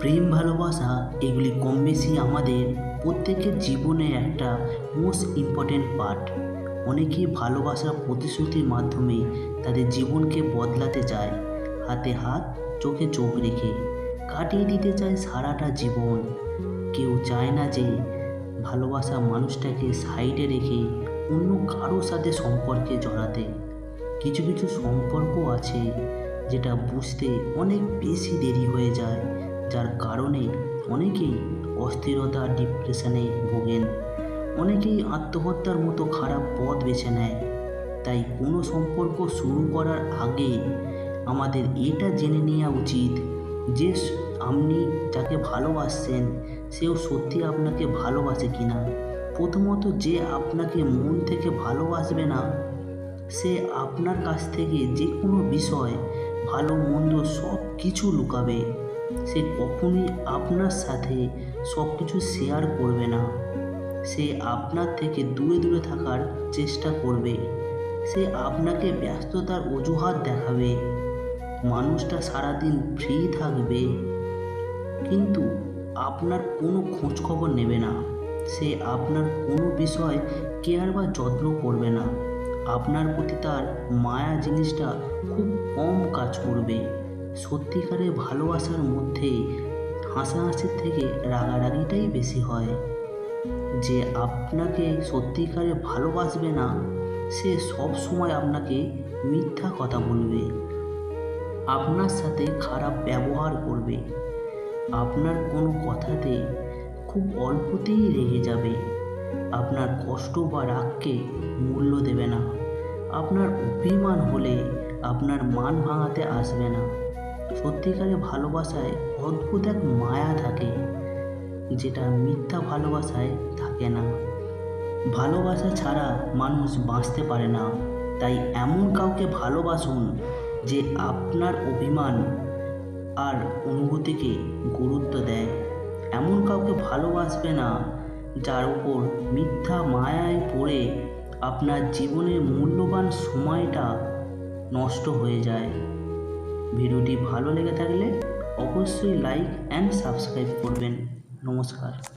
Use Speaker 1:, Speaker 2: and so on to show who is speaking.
Speaker 1: প্রেম, ভালোবাসা, এগুলি কম বেশি আমাদের প্রত্যেকের জীবনে একটা মোস্ট ইম্পর্ট্যান্ট পার্ট অনেকে ভালোবাসার প্রতিশ্রুতির মাধ্যমে তাদের জীবনকে বদলাতে চায়, হাতে হাত, চোখে চোখ রেখে। কাটিয়ে দিতে চায় সারাটা জীবন। কেউ চায় না যে ভালোবাসা মানুষটাকে সাইডে রেখে অন্য কারোর সাথে সম্পর্কে জড়াতে। কিছু কিছু সম্পর্ক আছে যেটা বুঝতে অনেক বেশি দেরি হয়ে যায়। যার কারণে অনেকেই অস্থিরতা ডিপ্রেশনে ভোগেন। অনেকেই আত্মহত্যার মতো খারাপ পথ বেছে নেয়। তাই কোনো সম্পর্ক শুরু করার আগে আমাদের এটা জেনে নেওয়া উচিত যে আপনি যাকে ভালোবাসছেন, সেও সত্যি আপনাকে ভালোবাসে কি না প্রথমত যে আপনাকে মন থেকে ভালোবাসবে না, সে আপনার কাছ থেকে যে কোনো বিষয় ভালো মন্দ সব কিছু লুকাবে। সে কখনোই আপনার সাথে সব কিছু শেয়ার করবে না। সে আপনার থেকে দূরে দূরে থাকার চেষ্টা করবে। সে আপনাকে ব্যস্ততার অজুহাত দেখাবে। মানুষটা সারাদিন ফ্রি থাকবে। কিন্তু আপনার কোনো খোঁজ খবর নেবে না। সে আপনার কোনো বিষয় কেয়ার বা যত্ন করবে না। আপনার প্রতি তার মায়া জিনিসটা খুব কম কাজ করবে। সত্যিকারের ভালোবাসার মধ্যে হাসাহাসির থেকে রাগারাগিটাই বেশি হয়। যে আপনাকে সত্যিকারে ভালোবাসবে না, সে সব সময় আপনাকে মিথ্যা কথা বলবে। আপনার সাথে খারাপ ব্যবহার করবে। আপনার কোনো কথাতে খুব অল্পতেই রেগে যাবে। আপনার কষ্ট বা রাগকে মূল্য দেবে না। আপনার অভিমান হলে আপনার মান ভাঙাতে আসবে না। সত্যিকারে ভালোবাসায় অদ্ভুত এক মায়া থাকে, যেটা মিথ্যা ভালোবাসায় থাকে না। ভালোবাসা ছাড়া মানুষ বাঁচতে পারে না। তাই এমন কাউকে ভালোবাসুন যে আপনার অভিমান আর অনুভূতিকে গুরুত্ব দেয়। এমন কাউকে ভালোবাসবে না যার উপর মিথ্যা মায়ায় পড়ে আপনার জীবনের মূল্যবান সময়টা নষ্ট হয়ে যায়। ভিডিওটি ভালো লেগে থাকলে অবশ্যই লাইক অ্যান্ড সাবস্ক্রাইব করবেন। নমস্কার।